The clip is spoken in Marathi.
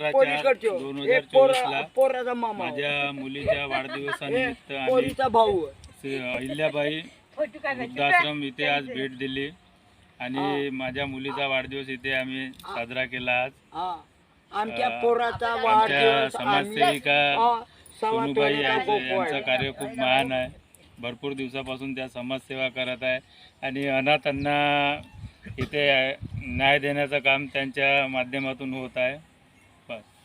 चार दोन हजार मामा. माझ्या मुलीच्या वाढदिवसानिमित्त श्री अहिल्याबाई वृद्धाश्रम इथे आज भेट दिली. आणि माझ्या मुलीचा वाढदिवस इथे आम्ही साजरा केला आज. आमच्या पोराचा वाढदिवस समाजसेविका सोनूबाई. यांचं कार्य खूप महान आहे. भरपूर दिवसापासून त्या समाजसेवा करत आहे. आणि अनाथांना इथे न्याय देण्याचं काम त्यांच्या माध्यमातून होत आहे. Bye.